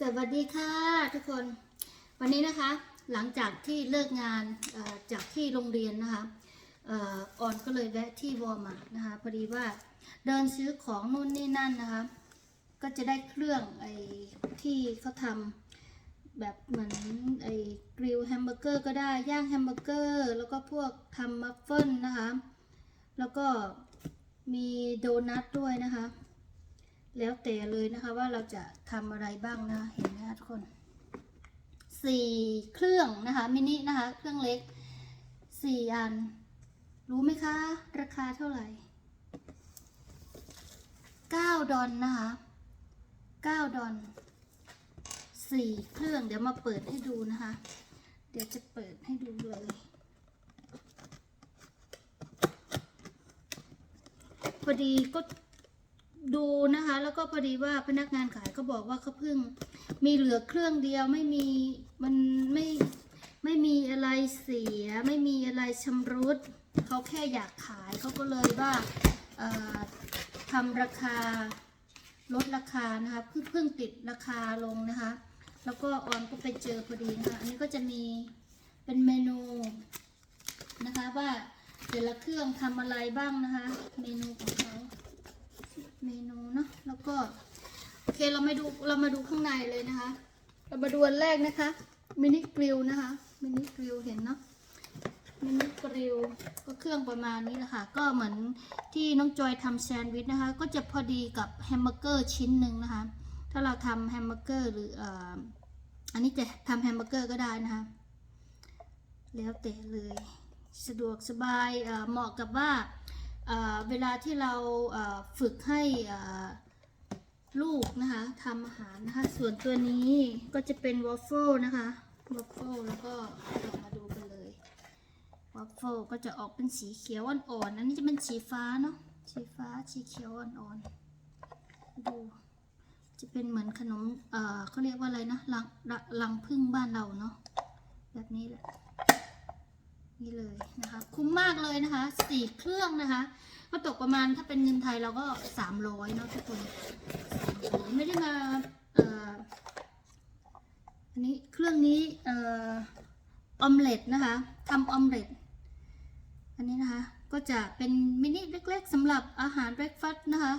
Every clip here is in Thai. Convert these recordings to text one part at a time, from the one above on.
สวัสดีค่ะทุกคนวันนี้นะคะหลังจากที่เลิกงานจากที่โรงเรียนนะคะอ่อนก็เลยแวะที่วอลมาร์นะคะพอดีว่าเดินซื้อของนู่นนี่นั่นนะคะ ก็จะได้เครื่องไอ้ที่เขาทำแบบเหมือนไอ้กริลแฮมเบอร์เกอร์ก็ได้ย่างแฮมเบอร์เกอร์แล้วก็พวกทำมัฟเฟิลนะคะ แล้วก็มีโดนัทด้วยนะคะ แล้วแต่เลยนะคะว่าเราจะทำอะไรบ้างนะเห็นไหมคะทุกคนสี่เครื่องนะคะมินินะคะ เครื่องเล็กสี่อัน รู้ไหมคะ ราคาเท่าไหร่เก้าดอลนะคะเก้าดอลสี่เครื่องเดี๋ยวมาเปิดให้ดูนะคะ เดี๋ยวจะเปิดให้ดูเลยพอดีก็ ดูนะคะ แล้วก็พอดีว่าพนักงานขายก็บอกว่าเขาเพิ่งมีเหลือเครื่องเดียวไม่มีมันไม่ไม่มีอะไรเสีย ไม่มีอะไรชำรุดเขาแค่อยากขายเขาก็เลยว่าทำราคาลดราคานะคะเพิ่งเพิ่งติดราคาลงนะคะ แล้วก็ออนก็ไปเจอพอดีนะคะอันนี้ก็จะมีเป็นเมนูนะคะว่าแต่ละเครื่องทำอะไรบ้างนะคะ เมนูของเขา เมนูเนาะแล้ว ก็โอเคเรามาดูเรามาดูข้างในเลยนะคะ เรามาดูอันแรกนะคะมินิกริลนะคะมินิกริลเห็นเนาะมินิกริลก็เครื่องประมาณนี้แหละค่ะ ก็เหมือนที่น้องจอยทำแซนด์วิชนะคะ ก็จะพอดีกับแฮมเบอร์เกอร์ชิ้นหนึ่งนะคะ ถ้าเราทำแฮมเบอร์เกอร์หรืออันนี้จะทำแฮมเบอร์เกอร์ก็ได้นะคะ แล้วแต่เลยสะดวกสบายเหมาะกับว่าเวลาที่เราฝึกให้อ่อ ลูกนะคะทำอาหารนะคะ ส่วนตัวนี้ก็จะเป็นวอฟเฟิลนะคะวอฟเฟิลแล้วก็เรามาดูกันเลยวอฟเฟิลก็จะออกเป็นสีเขียวอ่อนๆอันนี้จะเป็นสีฟ้าเนาะสีฟ้าสีเขียวอ่อนๆดูจะเป็นเหมือนขนมเอ่อเขาเรียกว่าอะไรนะลังลังลังพึ่งบ้านเราเนาะแบบนี้แหละนี่เลยนะคะ คุ้มมากเลยนะคะสี่เครื่องนะคะ ก็ตกประมาณถ้าเป็นเงินไทยเราก็สามร้อยเนาะทุกคน300ไม่ได้มาเอ่ออันนี้เครื่องนี้เอ่อออมเล็ตนะคะทำออมเล็ตอันนี้นะคะก็จะเป็นมินิเล็กๆสำหรับอาหารเบรกฟาสต์นะคะ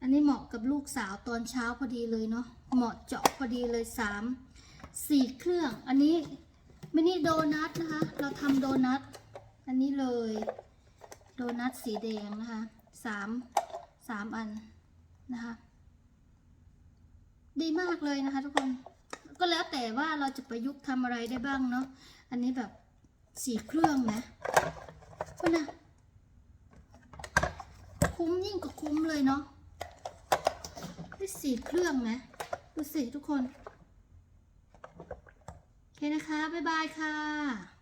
อันนี้เหมาะกับลูกสาวตอนเช้าพอดีเลยเนาะเหมาะเจาะพอดีเลยสามสี่เครื่อง อันนี้มินิโดนัทนะคะ เราทำโดนัทอันนี้เลยโดนัทสีแดงนะคะสามสามอันนะคะ ดีมากเลยนะคะทุกคน แต่ว่าเราจะประยุกต์ทำอะไรได้บ้างเนาะ อันนี้แบบสีเครื่องนะก็นะ คุ้มยิ่งกว่าคุ้มเลยเนาะได้สีเครื่องนะ ดูสิทุกคน โอเคนะคะ บ๊ายบายค่ะ